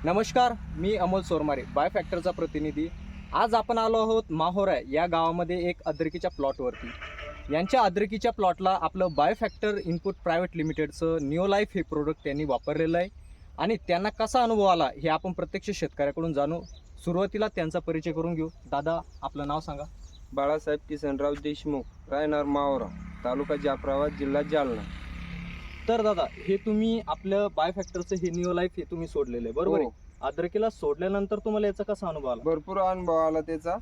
नमस्कार मी अमोल सोरमारे बाय फॅक्टरचा प्रतिनिधी. आज आपण आलो आहोत माहोरा या गावामध्ये एक अद्रकीच्या प्लॉटवरती. यांच्या अद्रकीच्या प्लॉटला आपलं बाय फॅक्टर इनपुट प्रायव्हेट लिमिटेडचं न्यू लाईफ हे प्रोडक्ट त्यांनी वापरलेलं आहे. आणि त्यांना कसा अनुभव आला हे आपण प्रत्यक्ष शेतकऱ्याकडून जाणू. सुरुवातीला त्यांचा परिचय करून घेऊ. दादा आपलं नाव सांगा. बाळासाहेब किसनराव देशमुख रायनार मावरा तालुका जाफराबाद जिल्हा जालना. तर दादा हे तुम्ही आपलं बाय फॅक्टरचं हे न्यू लाईफ हे तुम्ही सोडलेलं आहे बरोबर आहे? हो, अद्रकीला सोडल्यानंतर तुम्हाला याचा कसा अनुभव आला? भरपूर अनुभव आला त्याचा.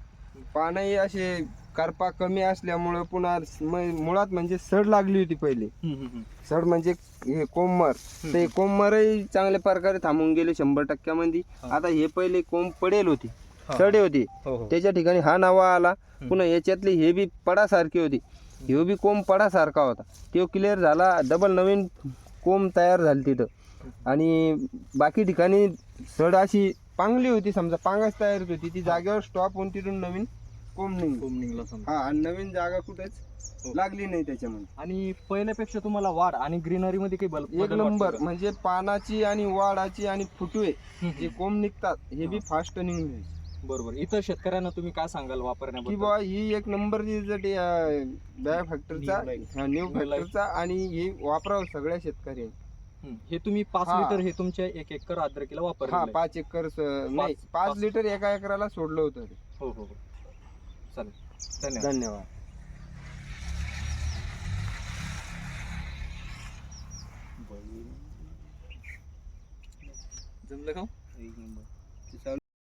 पानही असे करपा कमी असल्यामुळं पुन्हा म- मुळात म्हणजे सड लागली होती पहिली. हम्म, हम्म, हम्म. सड म्हणजे हे ते कोंबमरही चांगल्या प्रकारे थांबून गेले शंभर टक्क्यामध्ये. हा. आता हे पहिले कोंब पडेल होती. हा. सडे होती. हो हो. त्याच्या ठिकाणी हा नवा आला. पुन्हा याच्यातली हे बी पडासारखी होती. हे बी कोंब पडासारखा होता तो क्लिअर झाला डबल नवीन कोंब तयार झाली तिथं आणि बाकी ठिकाणी सड अशी पांगली होती समजा पांगच तयार होती ती जागेवर स्टॉप होऊन तिथून नवीन कोंब निघली ओमनिंगला समजा. हा आणि नवीन जागा कुठेच हो. लागली नाही त्याच्यामध्ये आणि पहिल्यापेक्षा तुम्हाला वाढ आणि ग्रीनरी मध्ये काही बल- एक नंबर? म्हणजे पानाची आणि वाडाची आणि फुटवे जे. कोंब निघतात हे बी. फास्ट निघले बरोबर इतर शेतकऱ्यांना तुम्ही काय सांगाल की वापरण्याबद्दल बा ही एक नंबर बॅग फॅक्टरचा New life. New New life. फॅक्टरचा आणि हे वापरावं सगळ्या शेतकरी. हे तुम्ही पाच हा. लिटर हे तुमच्या एक एकर अद्रकीला हा वापरले पाच एकर स- नाही पाच- पाच पाच- लिटर एका एकराला सोडलं होतं ते. हो हो हो चालेल धन्यवाद धन्यवाद जमलं का